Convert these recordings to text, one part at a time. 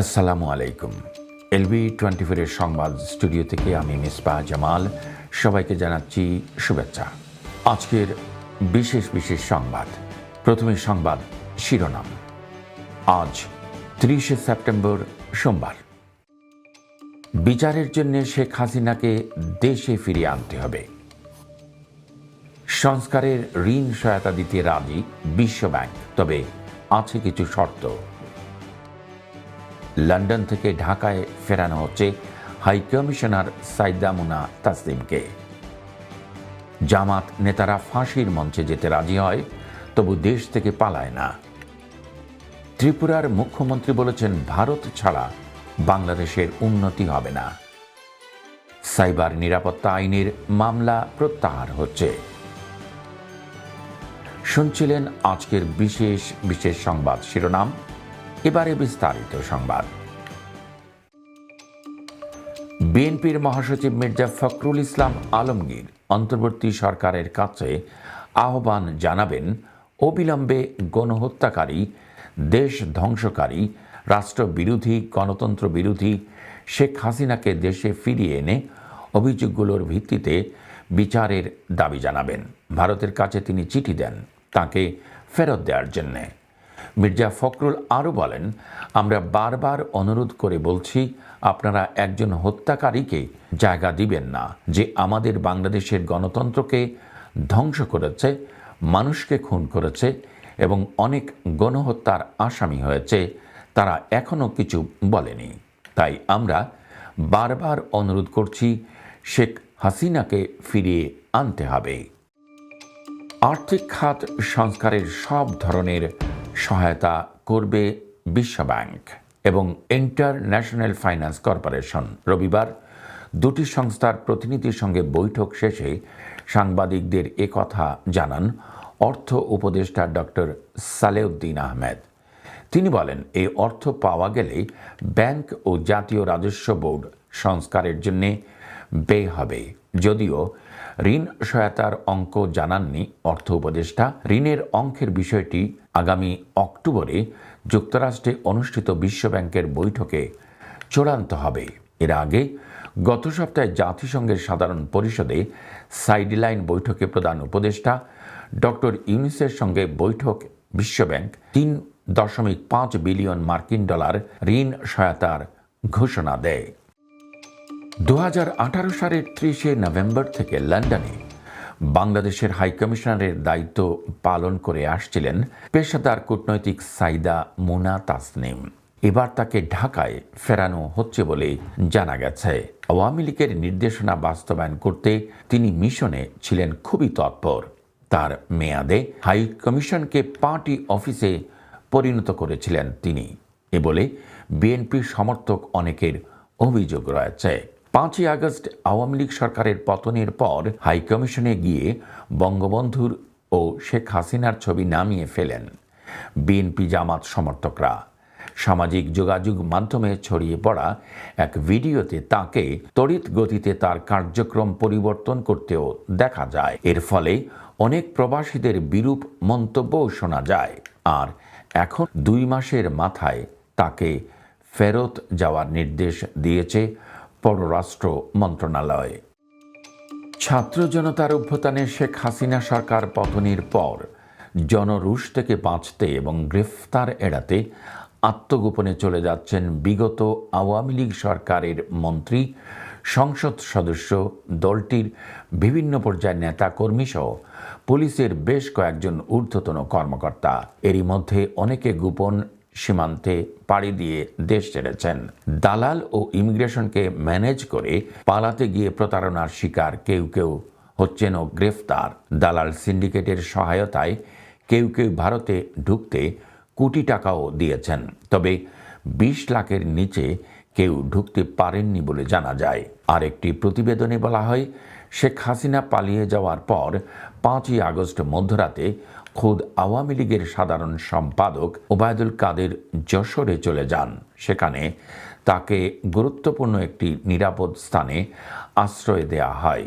আসসালামু আলাইকুম। LB twenty ফোরের সংবাদ স্টুডিও থেকে আমি মিসবা জামাল, সবাইকে জানাচ্ছি শুভেচ্ছা। আজকের বিশেষ বিশেষ সংবাদ। প্রথমে সংবাদ শিরোনাম। আজ ত্রিশে সেপ্টেম্বর সোমবার। বিচারের জন্য শেখ হাসিনাকে দেশে ফিরিয়ে আনতে হবে। সংস্কারের ঋণ সহায়তা দিতে রাজি বিশ্বব্যাংক। তবে আছে কিছু শর্ত। লন্ডন থেকে ঢাকায় ফেরানো হচ্ছে হাই কমিশনার সাইদা মুনা তাসলিমকে। জামাত নেতারা ফাঁসির মঞ্চে যেতে রাজি হয়, তবু দেশ থেকে পালায় না। ত্রিপুরার মুখ্যমন্ত্রী বলেছেন, ভারত ছাড়া বাংলাদেশের উন্নতি হবে না। সাইবার নিরাপত্তা আইনের মামলা প্রত্যাহার হচ্ছে। শুনছিলেন আজকের বিশেষ বিশেষ সংবাদ শিরোনাম। এবারে বিস্তারিত সংবাদ। বিএনপির মহাসচিব মির্জা ফখরুল ইসলাম আলমগীর অন্তর্বর্তী সরকারের কাছে আহ্বান জানাবেন, অবিলম্বে গণহত্যাকারী, দেশ ধ্বংসকারী, রাষ্ট্রবিরোধী গণতন্ত্র বিরোধী শেখ হাসিনাকে দেশে ফিরিয়ে এনে অভিযোগগুলোর ভিত্তিতে বিচারের দাবি জানাবেন। ভারতের কাছে তিনি চিঠি দেন, তাকে ফেরত দেওয়ার জন্যে। মির্জা ফখরুল আরও বলেন, আমরা বারবার অনুরোধ করে বলছি, আপনারা একজন হত্যাকারীকে জায়গা দিবেন না। যে আমাদের বাংলাদেশের গণতন্ত্রকে ধ্বংস করেছে, মানুষকে খুন করেছে এবং অনেক গণহত্যার আসামি হয়েছে, তারা এখনও কিছু বলেনি। তাই আমরা বারবার অনুরোধ করছি, শেখ হাসিনাকে ফিরিয়ে আনতে হবে। আর্থিক খাত সংস্কারের সব ধরনের সহায়তা করবে বিশ্বব্যাংক এবং ইন্টারন্যাশনাল ফাইন্যান্স কর্পোরেশন। রবিবার দুটি সংস্থার প্রতিনিধির সঙ্গে বৈঠক শেষে সাংবাদিকদের একথা জানান অর্থ উপদেষ্টা ডক্টর সালেউদ্দিন আহমেদ। তিনি বলেন, এই অর্থ পাওয়া গেলে ব্যাংক ও জাতীয় রাজস্ব বোর্ড সংস্কারের জন্যে ব্যয় হবে। যদিও ঋণ সহায়তার অঙ্ক জানাননি অর্থ উপদেষ্টা। ঋণের অঙ্কের বিষয়টি আগামী অক্টোবরে যুক্তরাষ্ট্রে অনুষ্ঠিত বিশ্বব্যাংকের বৈঠকে চূড়ান্ত হবে। এর আগে গত সপ্তাহে জাতিসংঘের সাধারণ পরিষদে সাইডলাইন বৈঠকে প্রধান উপদেষ্টা ডক্টর ইউনিসের সঙ্গে বৈঠক। বিশ্বব্যাংক তিন দশমিক পাঁচ বিলিয়ন মার্কিন ডলার ঋণ সহায়তার ঘোষণা দেয়। দু হাজার আঠারো সালের ত্রিশে নভেম্বর থেকে লন্ডনে বাংলাদেশের হাইকমিশনারের দায়িত্ব পালন করে আসছিলেন পেশাদার কূটনৈতিক সাইদা মুনা তাসনিম। এবার তাকে ঢাকায় ফেরানো হচ্ছে বলে জানা গেছে। আওয়ামী লীগের নির্দেশনা বাস্তবায়ন করতে তিনি মিশনে ছিলেন খুবই তৎপর। তার মেয়াদে হাই কমিশনকে পার্টি অফিসে পরিণত করেছিলেন তিনি। এ বলে বিএনপির সমর্থক অনেকের অভিযোগ রয়েছে। পাঁচই আগস্ট আওয়ামী লীগ সরকারের পতনের পর হাইকমিশনে গিয়ে বঙ্গবন্ধুর ও শেখ হাসিনার ছবি নামিয়ে ফেলেন। বিএনপি জামাত সমর্থকরা। সামাজিক যোগাযোগ মাধ্যমে ছড়িয়ে পড়া এক ভিডিওতে তাকে তড়িৎ গতিতে তার কার্যক্রম পরিবর্তন করতেও দেখা যায়। এর ফলে অনেক প্রবাসীদের বিরূপ মন্তব্যও শোনা যায়। আর এখন দুই মাসের মাথায় তাকে ফেরত যাওয়ার নির্দেশ দিয়েছে পররাষ্ট্র মন্ত্রণালয়। ছাত্র জনতার অভ্যুত্থানে শেখ হাসিনা সরকার পতনের পর জনরুশ থেকে বাঁচতে এবং গ্রেফতার এড়াতে আত্মগোপনে চলে যাচ্ছেন বিগত আওয়ামী লীগ সরকারের মন্ত্রী, সংসদ সদস্য, দলটির বিভিন্ন পর্যায়ের নেতাকর্মী সহ পুলিশের বেশ কয়েকজন ঊর্ধ্বতন কর্মকর্তা। এরই মধ্যে অনেকে গোপন সীমান্তে পাড়ি দিয়ে দেশ ছেড়েছেন। দালাল ও ইমিগ্রেশনকে ম্যানেজ করে পালাতে গিয়ে প্রতারণার শিকার কেউ কেউ হচ্ছেন গ্রেফতার। দালাল সিন্ডিকেটের সহায়তায় কেউ কেউ ভারতে ঢুকতে কোটি টাকাও দিয়েছেন। তবে বিশ লাখের নিচে কেউ ঢুকতে পারেননি বলে জানা যায়। আরেকটি প্রতিবেদনে বলা হয়, শেখ হাসিনা পালিয়ে যাওয়ার পর পাঁচই আগস্ট মধ্যরাতে খোদ আওয়ামী লীগের সাধারণ সম্পাদক ওবায়দুল কাদের যশোরে চলে যান। সেখানে তাকে গুরুত্বপূর্ণ একটি নিরাপদ স্থানে আশ্রয় দেয়া হয়।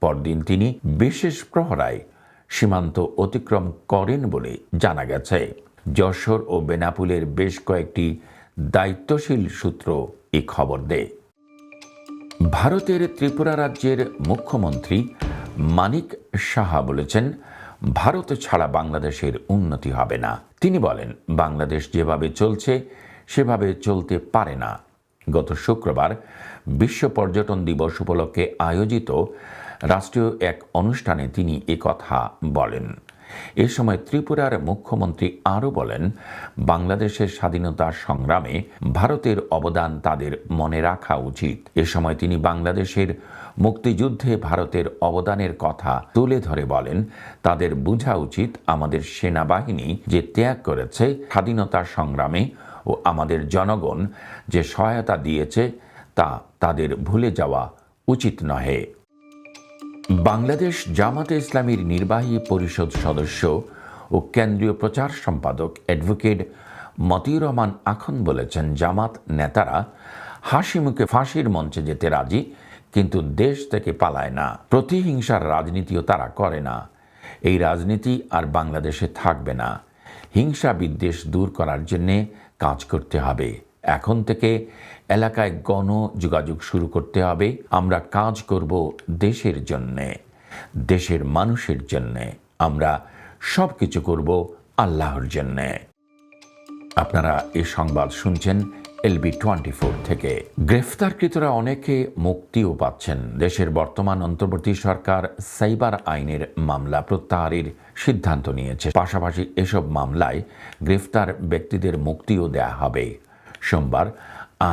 পরদিন তিনি বিশেষ প্রহরায় সীমান্ত অতিক্রম করেন বলে জানা গেছে। যশোর ও বেনাপুলের বেশ কয়েকটি দায়িত্বশীল সূত্র এই খবর দেয়। ভারতের ত্রিপুরা রাজ্যের মুখ্যমন্ত্রী মানিক সাহা বলেছেন ভারত ছাড়া বাংলাদেশের উন্নতি হবে না। তিনি বলেন, বাংলাদেশ যেভাবে চলছে, সেভাবে চলতে পারে না। গত শুক্রবার বিশ্ব পর্যটন দিবস উপলক্ষে আয়োজিত রাষ্ট্রীয় এক অনুষ্ঠানে তিনি কথা বলেন। এ সময় ত্রিপুরার মুখ্যমন্ত্রী আরও বলেন, বাংলাদেশের স্বাধীনতা সংগ্রামে ভারতের অবদান তাদের মনে রাখা উচিত। এ সময় তিনি বাংলাদেশের মুক্তিযুদ্ধে ভারতের অবদানের কথা তুলে ধরে বলেন, তাদের বোঝা উচিত আমাদের সেনাবাহিনী যে ত্যাগ করেছে স্বাধীনতা সংগ্রামে ও আমাদের জনগণ যে সহায়তা দিয়েছে তা তাদের ভুলে যাওয়া উচিত নহে। বাংলাদেশ জামাতে ইসলামীর নির্বাহী পরিষদ সদস্য ও কেন্দ্রীয় প্রচার সম্পাদক অ্যাডভোকেট মতিউর রহমান আখন বলেছেন, জামাত নেতারা হাসি মুখে ফাঁসির মঞ্চে যেতে রাজি, কিন্তু দেশ থেকে পালায় না। প্রতিহিংসার রাজনীতিও তারা করে না। এই রাজনীতি আর বাংলাদেশে থাকবে না। হিংসা বিদ্বেষ দূর করার জন্যে কাজ করতে হবে। এখন থেকে এলাকায় গণ যোগাযোগ শুরু করতে হবে। আমরা কাজ করব দেশের জন্যে, দেশের মানুষের জন্যে। আমরা সব কিছু করব আল্লাহর জন্যে। আপনারা এ সংবাদ শুনছেন এলবি টোয়েন্টি ফোর থেকে। গ্রেফতারকৃতরা অনেকে মুক্তিও পাচ্ছেন। দেশের বর্তমান অন্তর্বর্তী সরকার সাইবার আইনের মামলা প্রত্যাহারের সিদ্ধান্ত নিয়েছে। পাশাপাশি এসব মামলায় গ্রেফতার ব্যক্তিদের মুক্তিও দেয়া হবে। সোমবার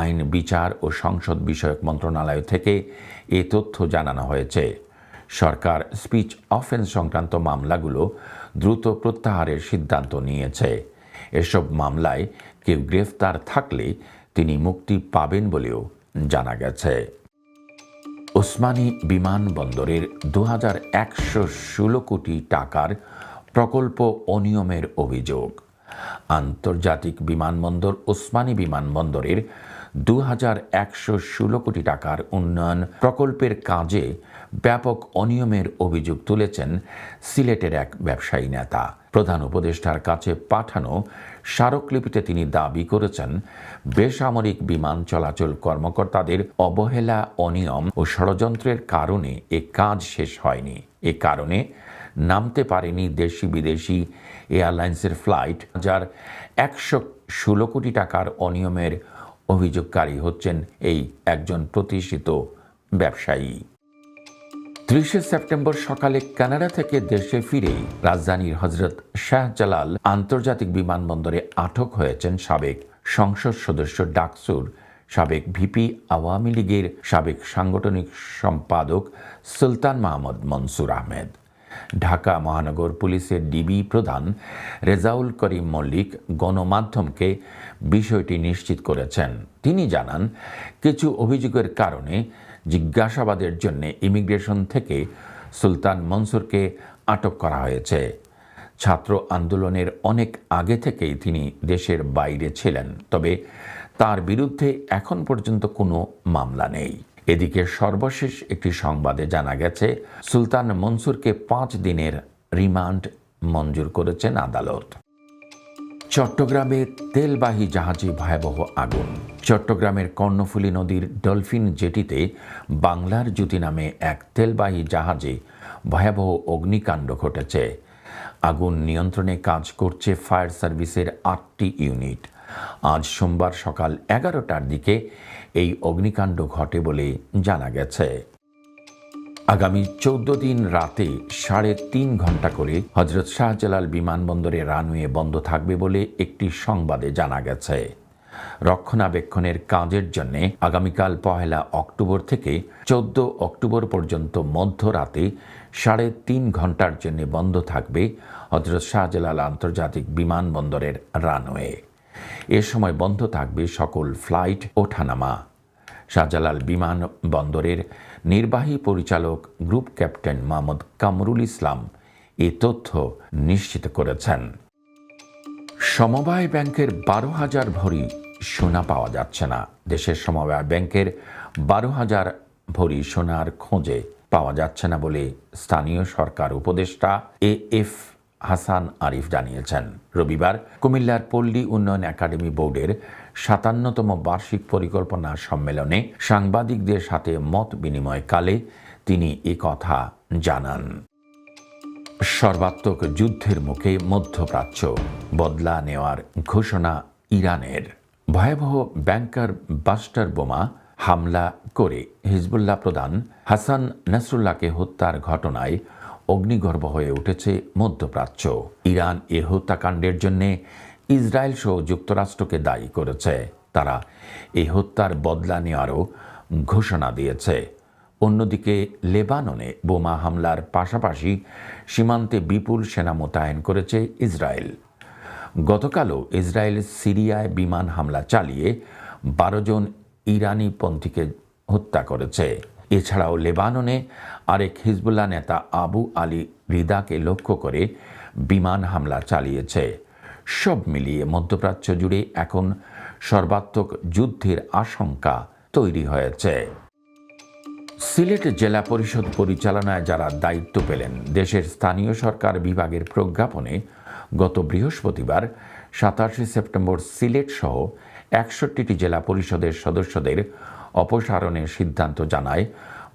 আইন, বিচার ও সংসদ বিষয়ক মন্ত্রণালয় থেকে এ তথ্য জানানো হয়েছে। সরকার স্পিচ অফেন্স সংক্রান্ত মামলাগুলো দ্রুত প্রত্যাহারের সিদ্ধান্ত নিয়েছে। এসব মামলায় কেউ গ্রেফতার থাকলে তিনি মুক্তি পাবেন বলেও জানা গেছে। ওসমানী বিমানবন্দরের দু হাজার একশো ষোলো কোটি টাকার প্রকল্প অনিয়মের অভিযোগ। আন্তর্জাতিক বিমানবন্দর ওসমানী বিমানবন্দরের দু হাজার একশো ষোলো কোটি টাকার উন্নয়ন প্রকল্পের কাজে ব্যাপক অনিয়মের অভিযোগ তুলেছেন সিলেটের এক ব্যবসায়ী নেতা। প্রধান উপদেষ্টার কাছে পাঠানো স্মারকলিপিতে তিনি দাবি করেছেন, বেসামরিক বিমান চলাচল কর্মকর্তাদের অবহেলা, অনিয়ম ও ষড়যন্ত্রের কারণে এ কাজ শেষ হয়নি। এ কারণে নামতে পারেনি দেশি বিদেশি এয়ারলাইন্সের ফ্লাইট। যার একশো ষোলো কোটি টাকার অনিয়মের অভিযোগকারী হচ্ছেন এই একজন প্রতিষ্ঠিত ব্যবসায়ী। ত্রিশে সেপ্টেম্বর সকালে কানাডা থেকে দেশে ফিরেই রাজধানীর হজরত শাহজালাল আন্তর্জাতিক বিমানবন্দরে আটক হয়েছেন সাবেক সংসদ সদস্য ডাকসুর, সাবেক ভিপি আওয়ামী লীগের সাবেক সাংগঠনিক সম্পাদক সুলতান মাহমুদ মনসুর আহমেদ। ঢাকা মহানগর পুলিশের ডিবি প্রধান রেজাউল করিম মল্লিক গণমাধ্যমকে বিষয়টি নিশ্চিত করেছেন। তিনি জানান, কিছু অভিযোগের কারণে জিজ্ঞাসাবাদের জন্য ইমিগ্রেশন থেকে সুলতান মনসুরকে আটক করা হয়েছে। ছাত্র আন্দোলনের অনেক আগে থেকেই তিনি দেশের বাইরে ছিলেন, তবে তার বিরুদ্ধে এখন পর্যন্ত কোনো মামলা নেই। এদিকে সর্বশেষ একটি সংবাদে জানা গেছে, সুলতান মনসুরকে পাঁচ দিনের রিমান্ড মঞ্জুর করেছেন আদালত। চট্টগ্রামে তেলবাহী জাহাজে ভয়াবহ আগুন। চট্টগ্রামের কর্ণফুলী নদীর ডলফিন জেটিতে বাংলার জ্যোতি নামে এক তেলবাহী জাহাজে ভয়াবহ অগ্নিকাণ্ড ঘটেছে। আগুন নিয়ন্ত্রণে কাজ করছে ফায়ার সার্ভিসের আটটি ইউনিট। আজ সোমবার সকাল এগারোটার দিকে এই অগ্নিকাণ্ড ঘটে বলে জানা গেছে। আগামী চৌদ্দ দিন রাতে সাড়ে তিন ঘণ্টা করে হজরত শাহজালাল বিমানবন্দরে রানওয়ে বন্ধ থাকবে বলে একটি সংবাদে জানা গেছে। রক্ষণাবেক্ষণের কাজের জন্য আগামীকাল পহেলা অক্টোবর থেকে চোদ্দ অক্টোবর পর্যন্ত মধ্যরাতে সাড়ে তিন ঘণ্টার জন্য বন্ধ থাকবে হজরত শাহজালাল আন্তর্জাতিক বিমানবন্দরের রানওয়ে। এ সময় বন্ধ থাকবে সকল ফ্লাইট ওঠানামা শাহজালাল বিমান বন্দরের নির্বাহী পরিচালক গ্রুপ ক্যাপ্টেন মোহাম্মদ কামরুল ইসলাম এ তথ্য নিশ্চিত করেছেন। সমবায় ব্যাংকের বারো হাজার ভরি সোনা পাওয়া যাচ্ছে না। দেশের সমবায় ব্যাংকের বারো হাজার ভরি সোনার খোঁজে পাওয়া যাচ্ছে না বলে স্থানীয় সরকার উপদেষ্টা এ এফ হাসান আরিফ জানিয়েছেন। রবিবার কুমিল্লার পল্লী উন্নয়ন একাডেমি বোর্ডের সাতান্নতম বার্ষিক পরিকল্পনা সম্মেলনে সাংবাদিকদের সাথে মত বিনিময়কালে তিনি এ কথা জানান। সর্বাত্মক যুদ্ধের মুখে মধ্যপ্রাচ্য বদলা নেওয়ার ঘোষণা ইরানের। ভয়াবহ ব্যাংকার বাস্টার বোমা হামলা করে হিজবুল্লাহ প্রধান হাসান নাসরুল্লাহকে হত্যার ঘটনায় অগ্নিগর্ভ হয়ে উঠেছে মধ্যপ্রাচ্য। ইরান এ হত্যাকাণ্ডের জন্য ইসরায়েল সহ যুক্তরাষ্ট্রকে দায়ী করেছে। তারা এই হত্যার বদলা নেওয়ারও ঘোষণা দিয়েছে। অন্যদিকে লেবাননে বোমা হামলার পাশাপাশি সীমান্তে বিপুল সেনা মোতায়েন করেছে ইসরায়েল। গতকালও ইসরায়েল সিরিয়ায় বিমান হামলা চালিয়ে বারো জন ইরানি পন্থীকে হত্যা করেছে। এছাড়াও লেবাননে আরেক হিজবুল্লাহ নেতা আবু আলী রিদাকে লক্ষ্য করে বিমান হামলা চালিয়েছে। সব মিলিয়ে মধ্যপ্রাচ্য জুড়ে এখন সর্বাত্মক যুদ্ধের আশঙ্কা তৈরি হয়েছে। সিলেট জেলা পরিষদ পরিচালনায় যারা দায়িত্ব পেলেন, দেশের স্থানীয় সরকার বিভাগের প্রজ্ঞাপনে গত বৃহস্পতিবার সাতাশে সেপ্টেম্বর সিলেট সহ একষট্টিটি জেলা পরিষদের সদস্যদের অপসারণের সিদ্ধান্ত জানায়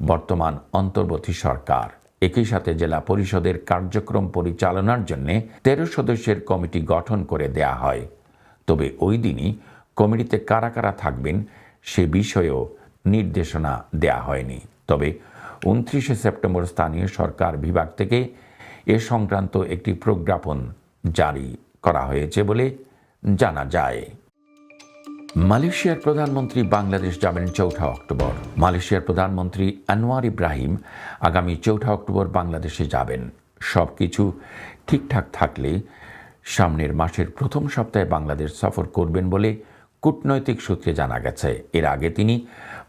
বর্তমান অন্তর্বর্তী সরকার। একই সাথে জেলা পরিষদের কার্যক্রম পরিচালনার জন্য তেরো সদস্যের কমিটি গঠন করে দেয়া হয়। তবে ওই দিনই কমিটিতে কারা কারা থাকবেন সে বিষয়েও নির্দেশনা দেয়া হয়নি। তবে উনত্রিশে সেপ্টেম্বর স্থানীয় সরকার বিভাগ থেকে এ সংক্রান্ত একটি প্রজ্ঞাপন জারি করা হয়েছে বলে জানা যায়। মালয়েশিয়ার প্রধানমন্ত্রী বাংলাদেশ যাবেন চৌঠা অক্টোবর। মালয়েশিয়ার প্রধানমন্ত্রী আনোয়ার ইব্রাহিম আগামী চৌঠা অক্টোবর বাংলাদেশে যাবেন। সব কিছু ঠিকঠাক থাকলে সামনের মাসের প্রথম সপ্তাহে বাংলাদেশ সফর করবেন বলে কূটনৈতিক সূত্রে জানা গেছে। এর আগে তিনি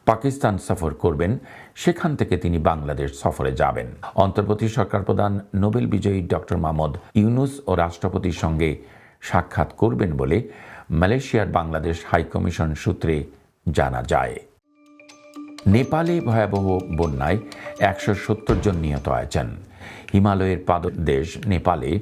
পাকিস্তান সফর করবেন, সেখান থেকে তিনি বাংলাদেশ সফরে যাবেন। অন্তর্বর্তী সরকার প্রধান নোবেল বিজয়ী ডক্টর মাহমদ ইউনুস ও রাষ্ট্রপতির সঙ্গে সাক্ষাৎ করবেন বলে মালয়েশিয়ার বাংলাদেশ হাইকমিশন সূত্রে জানা যায়। নেপালে ভয়াবহ বন্যায় একশো সত্তর জন নিহত হয়েছেন। হিমালয়ের পাদদেশ নেপালে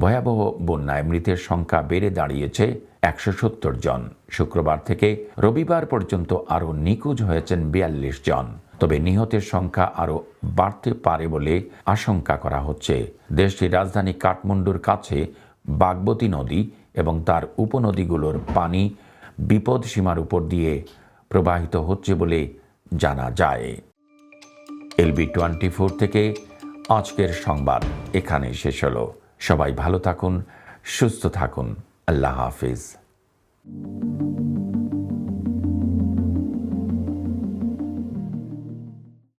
ভয়াবহ বন্যায় মৃতের সংখ্যা বেড়ে দাঁড়িয়েছে একশো সত্তর জন। শুক্রবার থেকে রবিবার পর্যন্ত আরও নিখোঁজ হয়েছেন বিয়াল্লিশ জন। তবে নিহতের সংখ্যা আরও বাড়তে পারে বলে আশঙ্কা করা হচ্ছে। দেশটির রাজধানী কাঠমান্ডুর কাছে বাগবতী নদী এবং তার উপনদীগুলোর পানি বিপদ সীমার উপর দিয়ে প্রবাহিত হচ্ছে বলে জানা যায়। এলবি টোয়েন্টি ফোর থেকে আজকের সংবাদ এখানে শেষ হল। সবাই ভালো থাকুন, সুস্থ থাকুন। আল্লাহ হাফিজ।